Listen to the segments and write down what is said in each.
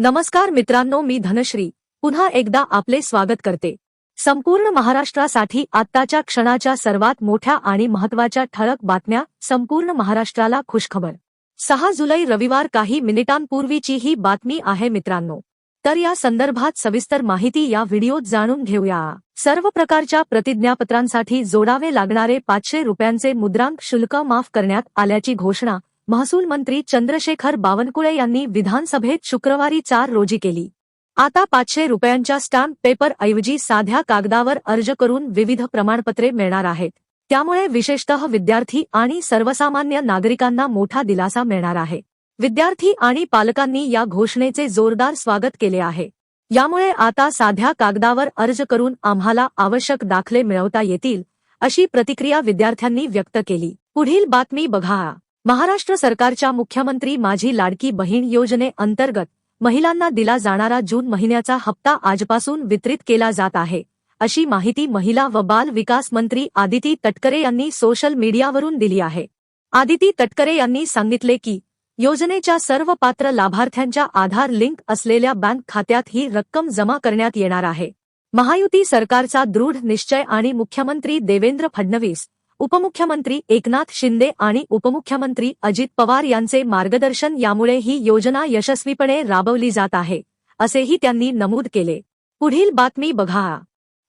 नमस्कार मित्रांनो मी धनश्री. पुन्हा एकदा आपले स्वागत करते. संपूर्ण महाराष्ट्रासाठी आत्ताच्या क्षणाच्या सर्वात मोठ्या आणि महत्त्वाच्या ठळक बातम्या संपूर्ण महाराष्ट्राला खुशखबर. सहा जुलै रविवार काही मिनिटांपूर्वीची ही बातमी आहे मित्रांनो. तर या संदर्भात सविस्तर माहिती या व्हिडिओत जाणून घेऊया. सर्व प्रकारच्या प्रतिज्ञापत्रांसाठी जोडावे लागणारे पाचशे रुपयांचे मुद्रांक शुल्क माफ करण्यात आल्याची घोषणा महसूल मंत्री चंद्रशेखर बावनकुळे यांनी विधानसभेत शुक्रवारी चार रोजी केली. आता पाचशे रुपयांच्या स्टॅम्प पेपरऐवजी साध्या कागदावर अर्ज करून विविध प्रमाणपत्रे मिळणार आहेत. त्यामुळे विशेषतः विद्यार्थी आणि सर्वसामान्य नागरिकांना मोठा दिलासा मिळणार आहे. विद्यार्थी आणि पालकांनी या घोषणेचे जोरदार स्वागत केले आहे. यामुळे आता साध्या कागदावर अर्ज करून आम्हाला आवश्यक दाखले मिळवता येतील अशी प्रतिक्रिया विद्यार्थ्यांनी व्यक्त केली. पुढील बातमी बघा. महाराष्ट्र सरकारच्या मुख्यमंत्री माझी लाडकी बहीण योजनेअंतर्गत महिलांना दिला जाणारा जून महिन्याचा हप्ता आजपासून वितरित केला जात आहे अशी माहिती महिला व बाल विकास मंत्री आदिती तटकरे यांनी सोशल मीडियावरून दिली आहे. आदिती तटकरे यांनी सांगितले की योजनेच्या सर्व पात्र लाभार्थ्यांच्या आधार लिंक असलेल्या बँक खात्यात ही रक्कम जमा करण्यात येणार आहे. महायुती सरकारचा दृढ निश्चय आणि मुख्यमंत्री देवेंद्र फडणवीस उपमुख्यमंत्री एकनाथ शिंदे आणि उपमुख्यमंत्री अजित पवार यांचे मार्गदर्शन यामुळे ही योजना यशस्वीपणे राबवली जात आहे असेही त्यांनी नमूद केले. पुढील बातमी बघा.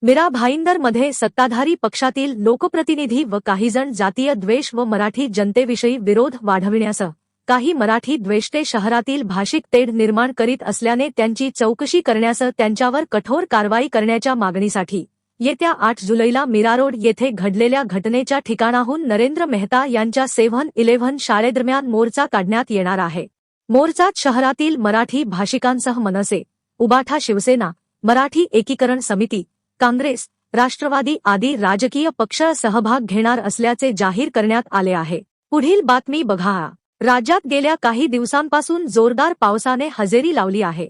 मीरा भाईंदरमध्ये सत्ताधारी पक्षातील लोकप्रतिनिधी व काहीजण जातीय द्वेष व मराठी जनतेविषयी विरोध वाढविण्यासह काही मराठी द्वेष्टे शहरातील भाषिक तेढ निर्माण करीत असल्याने त्यांची चौकशी करण्यासह त्यांच्यावर कठोर कारवाई करण्याच्या मागणीसाठी येत्या आठ जुलैला मीरारोड येथे घडलेल्या घटनेच्या ठिकाणाहून नरेंद्र मेहता यांच्या सेव्हन इलेव्हन शाळेदरम्यान मोर्चा काढण्यात येणार आहे. मोर्चात शहरातील मराठी भाषिकांसह मनसे उबाठा शिवसेना मराठी एकीकरण समिती काँग्रेस राष्ट्रवादी आदी राजकीय पक्ष सहभाग घेणार असल्याचे जाहीर करण्यात आले आहे. पुढील बातमी बघा. राज्यात गेल्या काही दिवसांपासून जोरदार पावसाने हजेरी लावली आहे.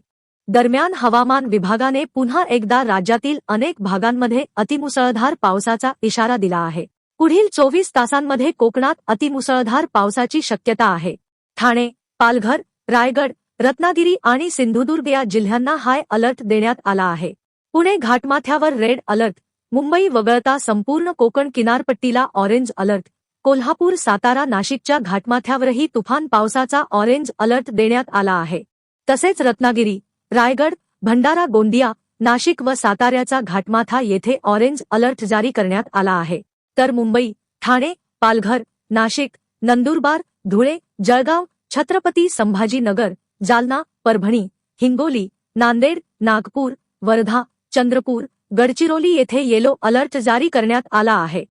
दरम्यान हवामान विभागाने पुन्हा एकदा राज्यातील अनेक भागांमध्ये अतिमुसळधार पावसाचा इशारा दिला आहे. पुढील चोवीस तासांमध्ये कोकणात अतिमुसळधार पावसाची शक्यता आहे. ठाणे पालघर रायगड रत्नागिरी आणि सिंधुदुर्ग या जिल्ह्यांना हाय अलर्ट देण्यात आला आहे. पुणे घाटमाथ्यावर रेड अलर्ट मुंबई वगळता संपूर्ण कोकण किनारपट्टीला ऑरेंज अलर्ट कोल्हापूर सातारा नाशिकच्या घाटमाथ्यावरही तुफान पावसाचा ऑरेंज अलर्ट देण्यात आला आहे. तसेच रत्नागिरी रायगड भंडारा गोंदिया नाशिक व साताऱ्याचा घाटमाथा येथे ऑरेंज अलर्ट जारी करण्यात आला आहे. तर मुंबई ठाणे पालघर नाशिक नंदुरबार धुळे जळगाव छत्रपती संभाजीनगर जालना परभणी हिंगोली नांदेड नागपूर वर्धा चंद्रपूर गडचिरोली येथे येलो अलर्ट जारी करण्यात आला आहे.